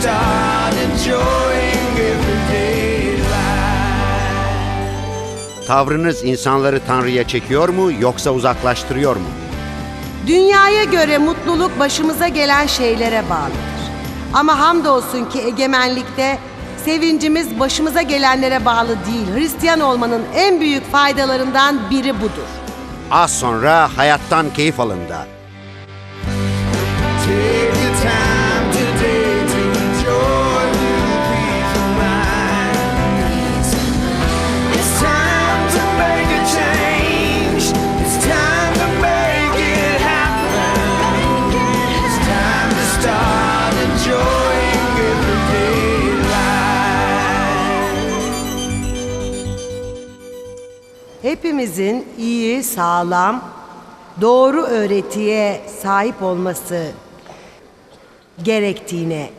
start enjoying everyday life. Tavrınız insanları Tanrı'ya çekiyor mu yoksa uzaklaştırıyor mu? Dünyaya göre mutluluk başımıza gelen şeylere bağlıdır. Ama hamdolsun ki egemenlikte sevincimiz başımıza gelenlere bağlı değil. Hristiyan olmanın en büyük faydalarından biri budur. Az sonra hayattan keyif alın da. Hepimizin iyi, sağlam, doğru öğretiye sahip olması gerektiğine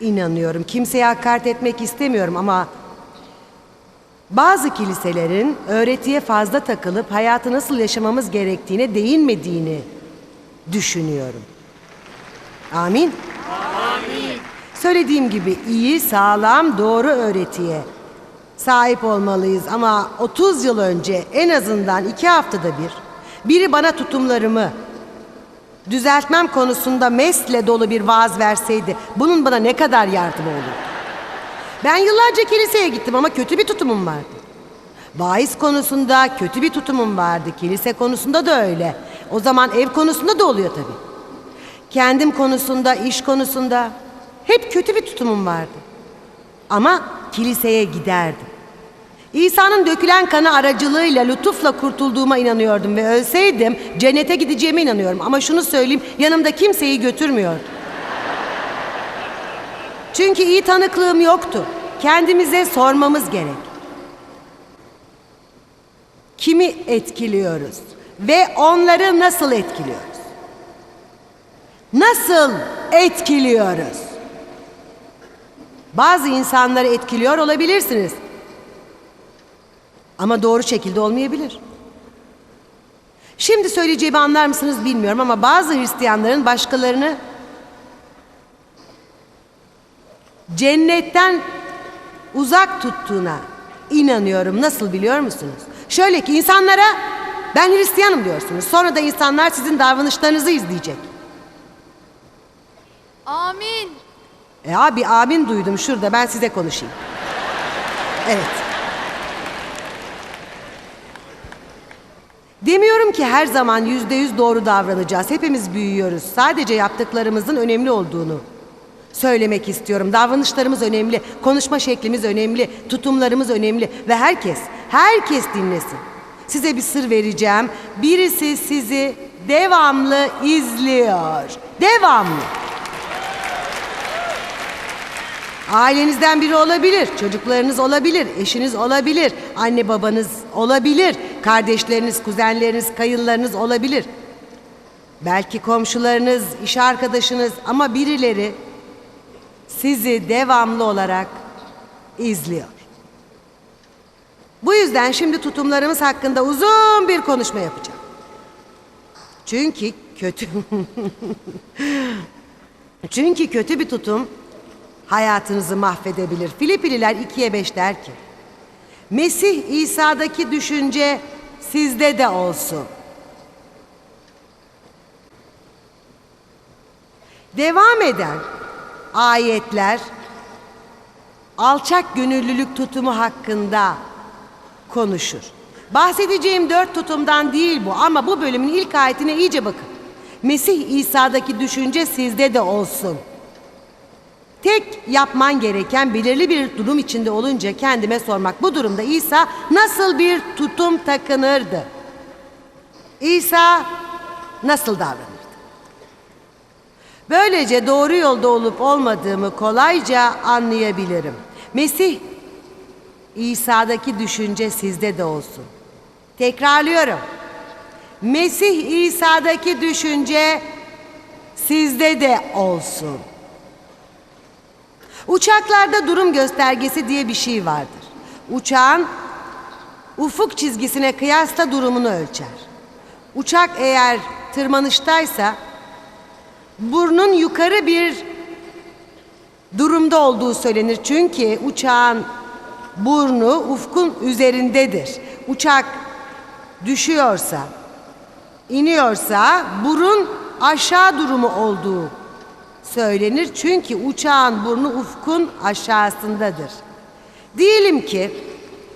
inanıyorum. Kimseye hakaret etmek istemiyorum ama bazı kiliselerin öğretiye fazla takılıp hayatı nasıl yaşamamız gerektiğine değinmediğini düşünüyorum. Amin. Söylediğim gibi iyi, sağlam, doğru öğretiye sahip olmalıyız ama 30 yıl önce en azından iki haftada bir biri bana tutumlarımı düzeltmem konusunda mesle dolu bir vaaz verseydi bunun bana ne kadar yardımı olurdu? Ben yıllarca kiliseye gittim ama kötü bir tutumum vardı. Bahis konusunda kötü bir tutumum vardı. Kilise konusunda da öyle. O zaman ev konusunda da oluyor tabii. Kendim konusunda, iş konusunda hep kötü bir tutumum vardı. Ama kiliseye giderdim. İsa'nın dökülen kanı aracılığıyla lütufla kurtulduğuma inanıyordum ve ölseydim cennete gideceğime inanıyorum. Ama şunu söyleyeyim yanımda kimseyi götürmüyordum. Çünkü iyi tanıklığım yoktu. Kendimize sormamız gerek. Kimi etkiliyoruz ve onları nasıl etkiliyoruz? Nasıl etkiliyoruz? Bazı insanları etkiliyor olabilirsiniz. Ama doğru şekilde olmayabilir. Şimdi söyleyeceğimi anlar mısınız bilmiyorum ama bazı Hristiyanların başkalarını cennetten uzak tuttuğuna inanıyorum. Nasıl biliyor musunuz? Şöyle ki insanlara ben Hristiyanım diyorsunuz. Sonra da insanlar sizin davranışlarınızı izleyecek. Amin. E abi amin duydum şurada ben size konuşayım. Evet. Demiyorum ki her zaman yüzde yüz doğru davranacağız. Hepimiz büyüyoruz. Sadece yaptıklarımızın önemli olduğunu söylemek istiyorum. Davranışlarımız önemli, konuşma şeklimiz önemli, tutumlarımız önemli ve herkes, herkes dinlesin. Size bir sır vereceğim. Birisi sizi devamlı izliyor. Devamlı. Ailenizden biri olabilir, çocuklarınız olabilir, eşiniz olabilir, anne babanız olabilir, kardeşleriniz, kuzenleriniz, kayınlarınız olabilir. Belki komşularınız, iş arkadaşınız ama birileri sizi devamlı olarak izliyor. Bu yüzden şimdi tutumlarımız hakkında uzun bir konuşma yapacağım. Çünkü kötü Çünkü kötü bir tutum hayatınızı mahvedebilir. Filipililer 2'ye 5 der ki Mesih İsa'daki düşünce sizde de olsun. Devam eden ayetler alçak gönüllülük tutumu hakkında konuşur. Bahsedeceğim dört tutumdan değil bu ama bu bölümün ilk ayetine iyice bakın. Mesih İsa'daki düşünce sizde de olsun. Tek yapman gereken belirli bir durum içinde olunca kendime sormak. Bu durumda İsa nasıl bir tutum takınırdı? İsa nasıl davranırdı? Böylece doğru yolda olup olmadığımı kolayca anlayabilirim. Mesih İsa'daki düşünce sizde de olsun. Tekrarlıyorum. Mesih İsa'daki düşünce sizde de olsun. Uçaklarda durum göstergesi diye bir şey vardır. Uçağın ufuk çizgisine kıyasla durumunu ölçer. Uçak eğer tırmanıştaysa burnun yukarı bir durumda olduğu söylenir. Çünkü uçağın burnu ufkun üzerindedir. Uçak düşüyorsa, iniyorsa burun aşağı durumu olduğu söylenir. Çünkü uçağın burnu ufkun aşağısındadır. Diyelim ki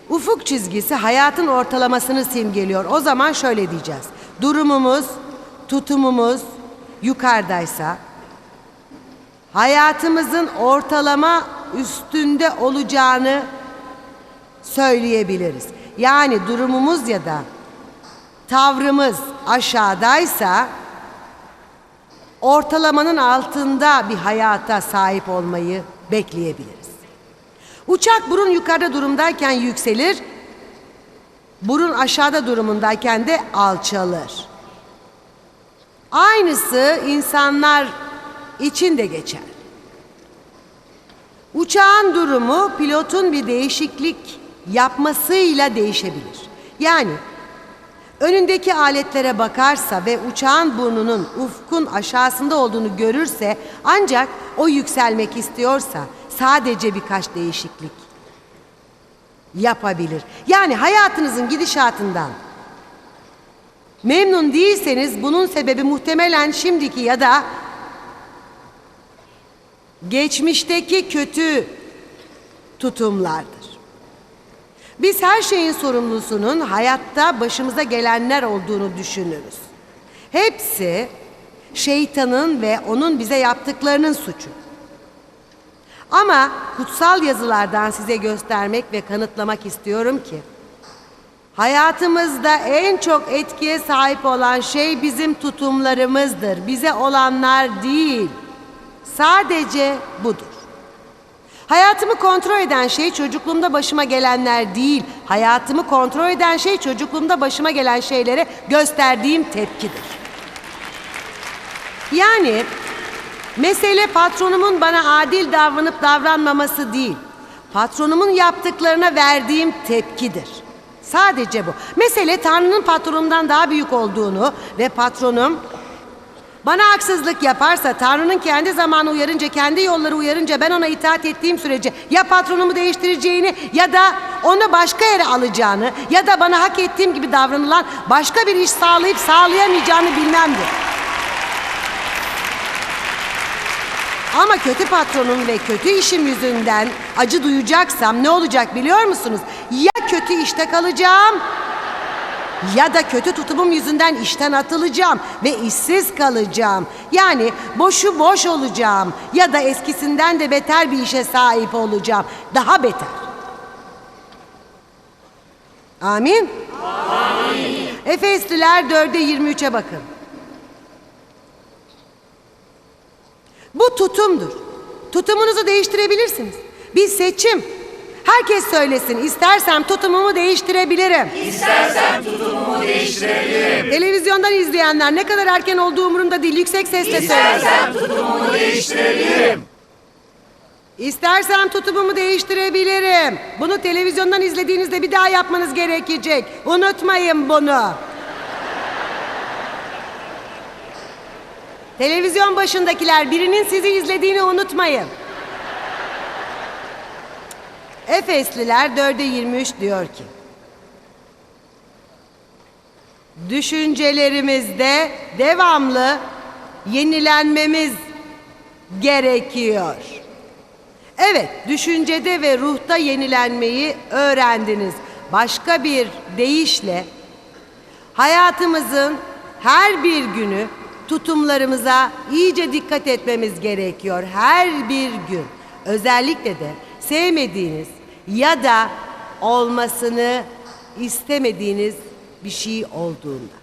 ufuk çizgisi hayatın ortalamasını simgeliyor. O zaman şöyle diyeceğiz. Durumumuz, tutumumuz yukarıdaysa hayatımızın ortalama üstünde olacağını söyleyebiliriz. Yani durumumuz ya da tavrımız aşağıdaysa ortalamanın altında bir hayata sahip olmayı bekleyebiliriz. Uçak burun yukarıda durumdayken yükselir, burun aşağıda durumundayken de alçalır. Aynısı insanlar için de geçer. Uçağın durumu pilotun bir değişiklik yapmasıyla değişebilir. Yani önündeki aletlere bakarsa ve uçağın burnunun ufkun aşağısında olduğunu görürse ancak o yükselmek istiyorsa sadece birkaç değişiklik yapabilir. Yani hayatınızın gidişatından memnun değilseniz bunun sebebi muhtemelen şimdiki ya da geçmişteki kötü tutumlardır. Biz her şeyin sorumlusunun hayatta başımıza gelenler olduğunu düşünürüz. Hepsi şeytanın ve onun bize yaptıklarının suçu. Ama kutsal yazılardan size göstermek ve kanıtlamak istiyorum ki hayatımızda en çok etkiye sahip olan şey bizim tutumlarımızdır. Bize olanlar değil. Sadece budur. Hayatımı kontrol eden şey çocukluğumda başıma gelenler değil. Hayatımı kontrol eden şey çocukluğumda başıma gelen şeylere gösterdiğim tepkidir. Yani mesele patronumun bana adil davranıp davranmaması değil. Patronumun yaptıklarına verdiğim tepkidir. Sadece bu. Mesele Tanrı'nın patronumdan daha büyük olduğunu ve patronum bana haksızlık yaparsa Tanrı'nın kendi zamanı uyarınca, kendi yolları uyarınca ben ona itaat ettiğim sürece ya patronumu değiştireceğini ya da onu başka yere alacağını ya da bana hak ettiğim gibi davranılan başka bir iş sağlayıp sağlayamayacağını bilmemdir. Ama kötü patronum ve kötü işim yüzünden acı duyacaksam ne olacak biliyor musunuz? Ya kötü işte kalacağım ya da kötü tutumum yüzünden işten atılacağım ve işsiz kalacağım. Yani boşu boş olacağım ya da eskisinden de beter bir işe sahip olacağım. Daha beter. Amin. Amin. Efesliler 4'e 23'e bakın. Bu tutumdur. Tutumunuzu değiştirebilirsiniz. Bir seçim. Herkes söylesin. İstersem tutumumu değiştirebilirim. İstersem tutumumu değiştirebilirim. Televizyondan izleyenler ne kadar erken olduğu umurumda değil. Yüksek sesle söyleyin. İstersem tutumumu değiştirebilirim. İstersem tutumumu değiştirebilirim. Bunu televizyondan izlediğinizde bir daha yapmanız gerekecek. Unutmayın bunu. Televizyon başındakiler birinin sizi izlediğini unutmayın. Efesliler 4'e 23 diyor ki Düşüncelerimizde devamlı yenilenmemiz gerekiyor. Evet, düşüncede ve ruhta yenilenmeyi öğrendiniz. Başka bir deyişle hayatımızın her bir günü tutumlarımıza iyice dikkat etmemiz gerekiyor. Her bir gün. Özellikle de sevmediğiniz ya da olmasını istemediğiniz bir şey olduğunda.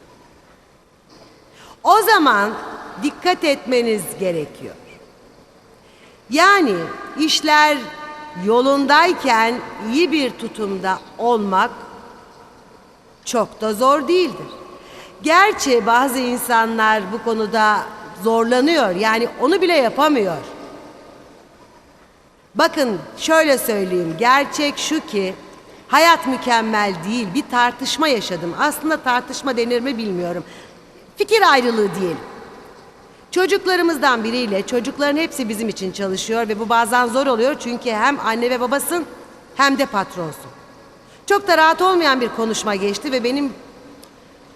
O zaman dikkat etmeniz gerekiyor. Yani işler yolundayken iyi bir tutumda olmak çok da zor değildir. Gerçi bazı insanlar bu konuda zorlanıyor. Yani onu bile yapamıyor. Bakın şöyle söyleyeyim. Gerçek şu ki hayat mükemmel değil. Bir tartışma yaşadım. Aslında tartışma denir mi bilmiyorum. Fikir ayrılığı diyelim. Çocuklarımızdan biriyle çocukların hepsi bizim için çalışıyor ve bu bazen zor oluyor çünkü hem anne ve babasın hem de patronsun. Çok da rahat olmayan bir konuşma geçti ve benim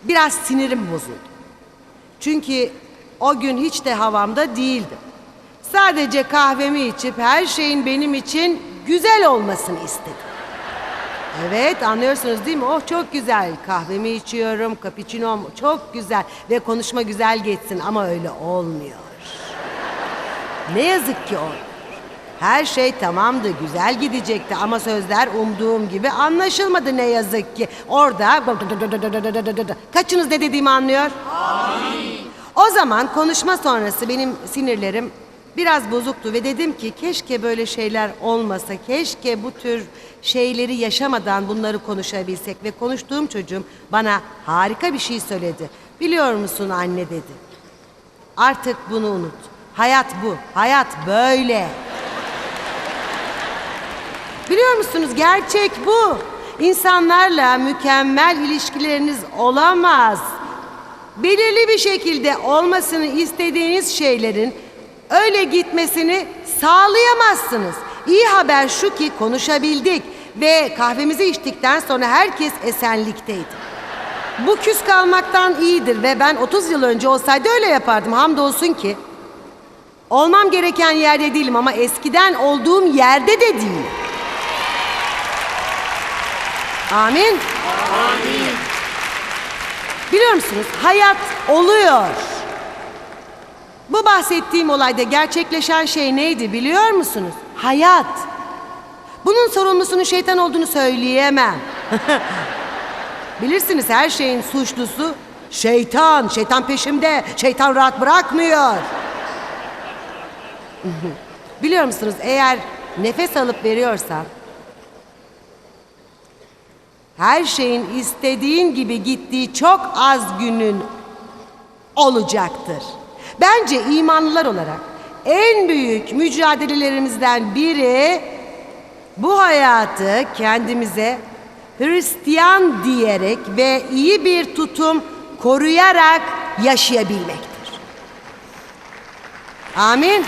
biraz sinirim bozuldu. Çünkü o gün hiç de havamda değildim. Sadece kahvemi içip her şeyin benim için güzel olmasını istedim. Evet anlıyorsunuz değil mi? Oh çok güzel. Kahvemi içiyorum, cappuccino'm çok güzel ve konuşma güzel geçsin ama öyle olmuyor. Ne yazık ki olmuyor. Her şey tamamdı, güzel gidecekti ama sözler umduğum gibi anlaşılmadı ne yazık ki. Orada kaçınız ne dediğimi anlıyor? O zaman konuşma sonrası benim sinirlerim biraz bozuktu ve dedim ki keşke böyle şeyler olmasa, keşke bu tür şeyleri yaşamadan bunları konuşabilsek ve konuştuğum çocuğum bana harika bir şey söyledi. Biliyor musun anne dedi. Artık bunu unut. Hayat bu. Hayat böyle. Biliyor musunuz gerçek bu. İnsanlarla mükemmel ilişkileriniz olamaz. Belirli bir şekilde olmasını istediğiniz şeylerin öyle gitmesini sağlayamazsınız. İyi haber şu ki konuşabildik ve kahvemizi içtikten sonra herkes esenlikteydi. Bu küs kalmaktan iyidir ve ben 30 yıl önce olsaydı öyle yapardım. Hamdolsun ki olmam gereken yerde değilim ama eskiden olduğum yerde de değilim. Amin. Biliyor musunuz? Hayat oluyor. Bu bahsettiğim olayda gerçekleşen şey neydi biliyor musunuz? Hayat. Bunun sorumlusunun şeytan olduğunu söyleyemem. Bilirsiniz her şeyin suçlusu şeytan. Şeytan peşimde. Şeytan rahat bırakmıyor. Biliyor musunuz eğer nefes alıp veriyorsan her şeyin istediğin gibi gittiği çok az günün olacaktır. Bence imanlılar olarak en büyük mücadelelerimizden biri bu hayatı kendimize Hristiyan diyerek ve iyi bir tutum koruyarak yaşayabilmektir. Amin.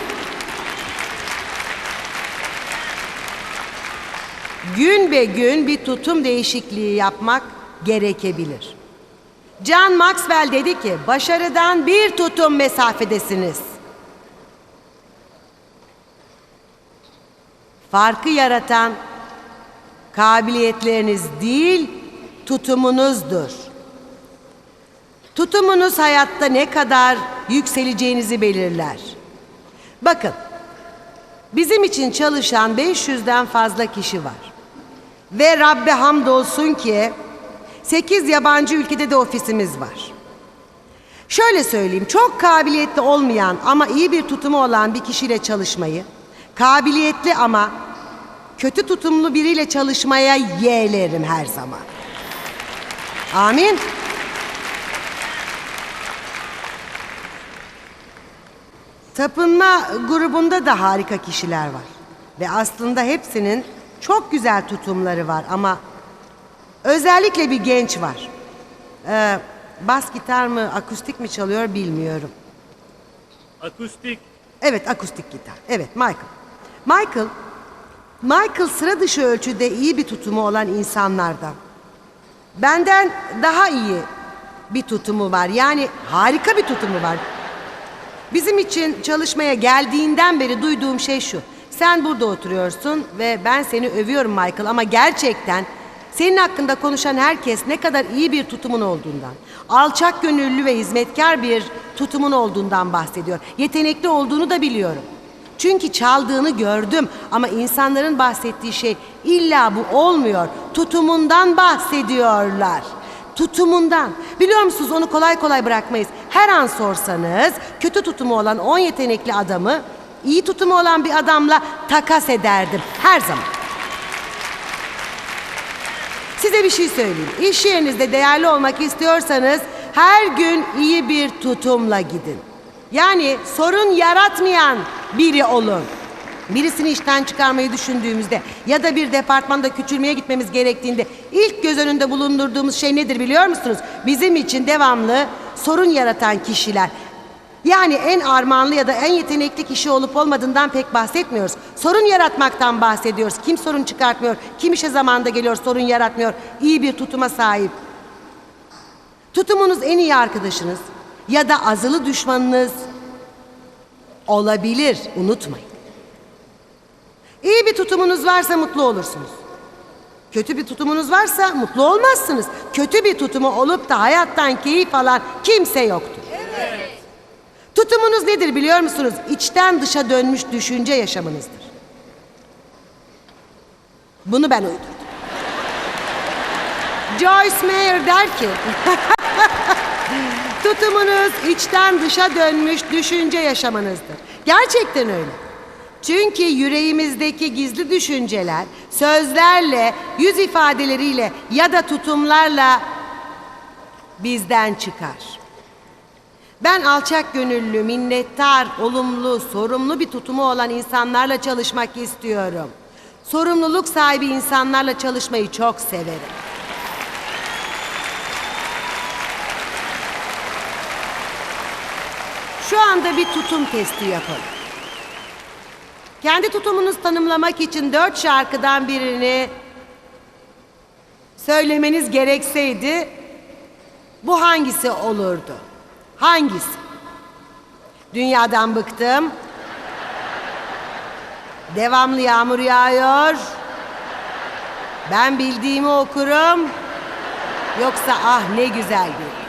gün be gün bir tutum değişikliği yapmak gerekebilir. John Maxwell dedi ki başarıdan bir tutum mesafedesiniz. Farkı yaratan kabiliyetleriniz değil, tutumunuzdur. Tutumunuz hayatta ne kadar yükseleceğinizi belirler. Bakın, bizim için çalışan 500'den fazla kişi var. Ve Rabbe hamdolsun ki 8 yabancı ülkede de ofisimiz var. Şöyle söyleyeyim, çok kabiliyetli olmayan ama iyi bir tutumu olan bir kişiyle çalışmayı, kabiliyetli ama kötü tutumlu biriyle çalışmaya yeğlerim her zaman. Amin. Tapınma grubunda da harika kişiler var. Ve aslında hepsinin çok güzel tutumları var ama özellikle bir genç var. Ee, bas gitar mı, akustik mi çalıyor bilmiyorum. Akustik. Evet, akustik gitar. Evet, Michael. Michael, Michael sıra dışı ölçüde iyi bir tutumu olan insanlardan. Benden daha iyi bir tutumu var. Yani harika bir tutumu var. Bizim için çalışmaya geldiğinden beri duyduğum şey şu. Sen burada oturuyorsun ve ben seni övüyorum Michael ama gerçekten senin hakkında konuşan herkes ne kadar iyi bir tutumun olduğundan, alçak gönüllü ve hizmetkar bir tutumun olduğundan bahsediyor. Yetenekli olduğunu da biliyorum. Çünkü çaldığını gördüm ama insanların bahsettiği şey illa bu olmuyor. Tutumundan bahsediyorlar. Tutumundan. Biliyor musunuz onu kolay kolay bırakmayız. Her an sorsanız kötü tutumu olan 10 yetenekli adamı iyi tutumu olan bir adamla takas ederdim. Her zaman. Size bir şey söyleyeyim. İş yerinizde değerli olmak istiyorsanız her gün iyi bir tutumla gidin. Yani sorun yaratmayan biri olun. Birisini işten çıkarmayı düşündüğümüzde ya da bir departmanda küçülmeye gitmemiz gerektiğinde ilk göz önünde bulundurduğumuz şey nedir biliyor musunuz? Bizim için devamlı sorun yaratan kişiler. Yani en armağanlı ya da en yetenekli kişi olup olmadığından pek bahsetmiyoruz. Sorun yaratmaktan bahsediyoruz. Kim sorun çıkartmıyor, kim işe zamanında geliyor, sorun yaratmıyor, iyi bir tutuma sahip. Tutumunuz en iyi arkadaşınız ya da azılı düşmanınız olabilir, unutmayın. İyi bir tutumunuz varsa mutlu olursunuz. Kötü bir tutumunuz varsa mutlu olmazsınız. Kötü bir tutumu olup da hayattan keyif alan kimse yoktur. Tutumunuz nedir biliyor musunuz? İçten dışa dönmüş düşünce yaşamınızdır. Bunu ben uydurdum. Joyce Meyer der ki... Tutumunuz içten dışa dönmüş düşünce yaşamınızdır. Gerçekten öyle. Çünkü yüreğimizdeki gizli düşünceler sözlerle, yüz ifadeleriyle ya da tutumlarla bizden çıkar. Ben alçak gönüllü, minnettar, olumlu, sorumlu bir tutumu olan insanlarla çalışmak istiyorum. Sorumluluk sahibi insanlarla çalışmayı çok severim. Şu anda bir tutum testi yapalım. Kendi tutumunuzu tanımlamak için dört şarkıdan birini söylemeniz gerekseydi bu hangisi olurdu? Hangisi? Dünyadan bıktım. Devamlı yağmur yağıyor. Ben bildiğimi okurum. Yoksa ah ne güzel bir.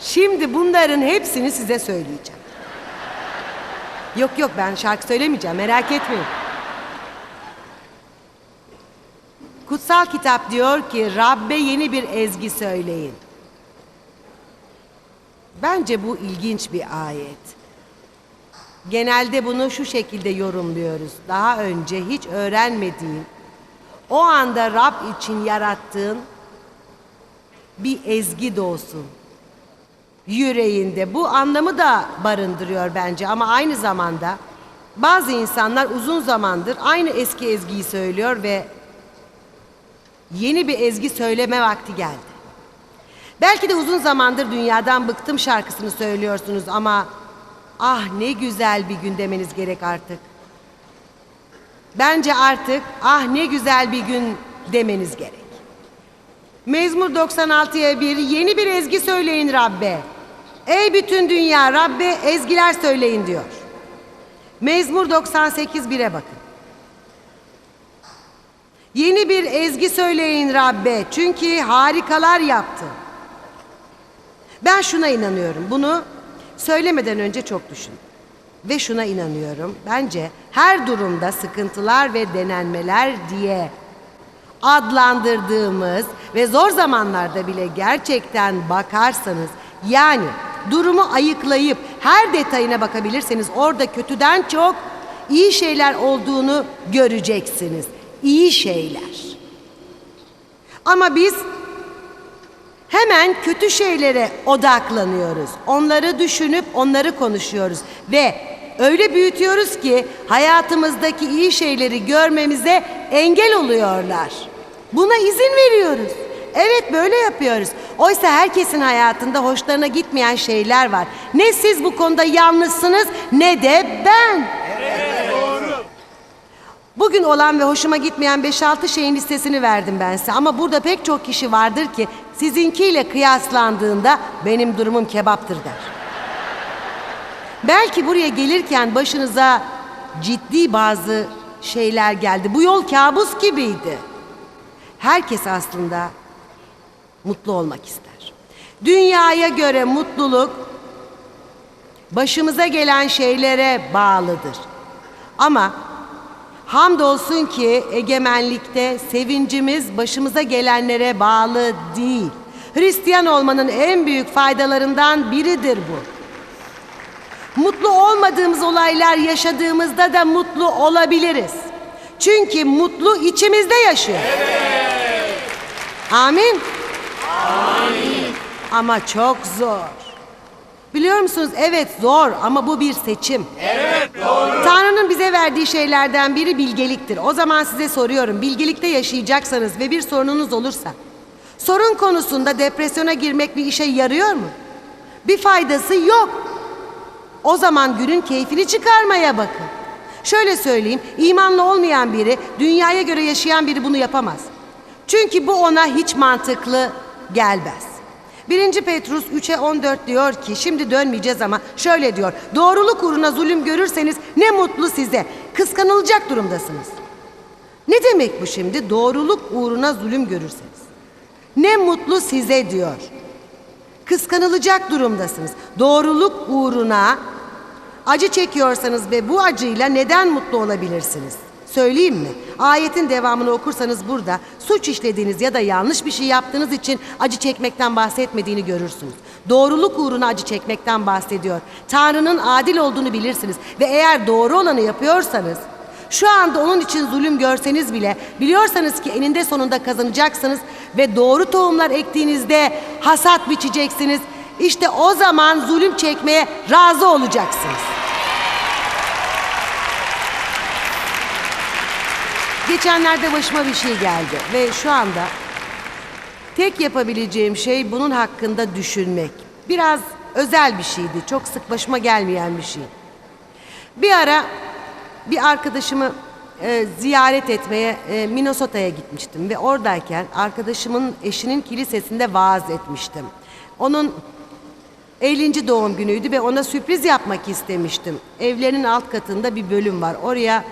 Şimdi bunların hepsini size söyleyeceğim. Yok yok ben şarkı söylemeyeceğim merak etmeyin. Kutsal kitap diyor ki Rabbe yeni bir ezgi söyleyin. Bence bu ilginç bir ayet. Genelde bunu şu şekilde yorumluyoruz. Daha önce hiç öğrenmediğin, o anda Rab için yarattığın bir ezgi doğsun. Yüreğinde bu anlamı da barındırıyor bence ama aynı zamanda bazı insanlar uzun zamandır aynı eski ezgiyi söylüyor ve yeni bir ezgi söyleme vakti geldi. Belki de uzun zamandır dünyadan bıktım şarkısını söylüyorsunuz ama ah ne güzel bir gün demeniz gerek artık. Bence artık ah ne güzel bir gün demeniz gerek. Mezmur 96'ya bir yeni bir ezgi söyleyin Rabbe. Ey bütün dünya Rabbe ezgiler söyleyin diyor. Mezmur 98 1'e bakın. Yeni bir ezgi söyleyin Rabbe çünkü harikalar yaptı. Ben şuna inanıyorum. Bunu söylemeden önce çok düşündüm. Ve şuna inanıyorum. Bence her durumda sıkıntılar ve denenmeler diye adlandırdığımız ve zor zamanlarda bile gerçekten bakarsanız yani durumu ayıklayıp her detayına bakabilirseniz orada kötüden çok iyi şeyler olduğunu göreceksiniz. İyi şeyler. Ama biz hemen kötü şeylere odaklanıyoruz. Onları düşünüp onları konuşuyoruz ve öyle büyütüyoruz ki hayatımızdaki iyi şeyleri görmemize engel oluyorlar. Buna izin veriyoruz. Evet böyle yapıyoruz. Oysa herkesin hayatında hoşlarına gitmeyen şeyler var. Ne siz bu konuda yalnızsınız ne de ben. Bugün olan ve hoşuma gitmeyen 5-6 şeyin listesini verdim ben size. Ama burada pek çok kişi vardır ki sizinkiyle kıyaslandığında benim durumum kebaptır der. Belki buraya gelirken başınıza ciddi bazı şeyler geldi. Bu yol kabus gibiydi. Herkes aslında mutlu olmak ister. Dünyaya göre mutluluk başımıza gelen şeylere bağlıdır. Ama hamdolsun ki egemenlikte sevincimiz başımıza gelenlere bağlı değil. Hristiyan olmanın en büyük faydalarından biridir bu. Mutlu olmadığımız olaylar yaşadığımızda da mutlu olabiliriz. Çünkü mutlu içimizde yaşıyor. Amin. Ama çok zor. Biliyor musunuz? Evet zor ama bu bir seçim. Evet doğru. Tanrı'nın bize verdiği şeylerden biri bilgeliktir. O zaman size soruyorum. Bilgelikte yaşayacaksanız ve bir sorununuz olursa Sorun konusunda depresyona girmek bir işe yarıyor mu? Bir faydası yok. O zaman günün keyfini çıkarmaya bakın. Şöyle söyleyeyim, imanlı olmayan biri, dünyaya göre yaşayan biri bunu yapamaz. Çünkü bu ona hiç mantıklı gelmez. 1. Petrus 3'e 14 diyor ki, şimdi dönmeyeceğiz ama şöyle diyor. Doğruluk uğruna zulüm görürseniz ne mutlu size. Kıskanılacak durumdasınız. Ne demek bu şimdi? Doğruluk uğruna zulüm görürseniz. Ne mutlu size diyor. Kıskanılacak durumdasınız. Doğruluk uğruna acı çekiyorsanız ve bu acıyla neden mutlu olabilirsiniz? Söyleyeyim mi? Ayetin devamını okursanız burada suç işlediğiniz ya da yanlış bir şey yaptığınız için acı çekmekten bahsetmediğini görürsünüz. Doğruluk uğruna acı çekmekten bahsediyor. Tanrı'nın adil olduğunu bilirsiniz ve eğer doğru olanı yapıyorsanız şu anda onun için zulüm görseniz bile biliyorsanız ki eninde sonunda kazanacaksınız ve doğru tohumlar ektiğinizde hasat biçeceksiniz. İşte o zaman zulüm çekmeye razı olacaksınız. Geçenlerde başıma bir şey geldi ve şu anda tek yapabileceğim şey bunun hakkında düşünmek. Biraz özel bir şeydi. Çok sık başıma gelmeyen bir şey. Bir ara bir arkadaşımı e, ziyaret etmeye e, Minnesota'ya gitmiştim ve oradayken arkadaşımın eşinin kilisesinde vaaz etmiştim. Onun 50. doğum günüydü ve ona sürpriz yapmak istemiştim. Evlerinin alt katında bir bölüm var. Oraya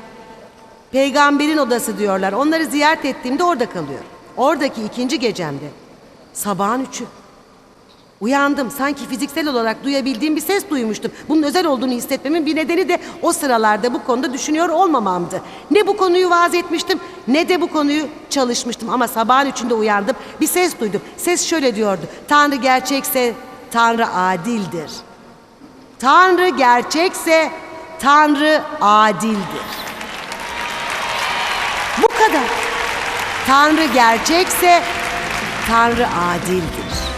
peygamberin odası diyorlar. Onları ziyaret ettiğimde orada kalıyor. Oradaki ikinci gecemde sabahın üçü. Uyandım. Sanki fiziksel olarak duyabildiğim bir ses duymuştum. Bunun özel olduğunu hissetmemin bir nedeni de o sıralarda bu konuda düşünüyor olmamamdı. Ne bu konuyu vaaz etmiştim ne de bu konuyu çalışmıştım. Ama sabahın üçünde uyandım. Bir ses duydum. Ses şöyle diyordu. Tanrı gerçekse Tanrı adildir. Tanrı gerçekse Tanrı adildir. Bu kadar. Tanrı gerçekse Tanrı adildir.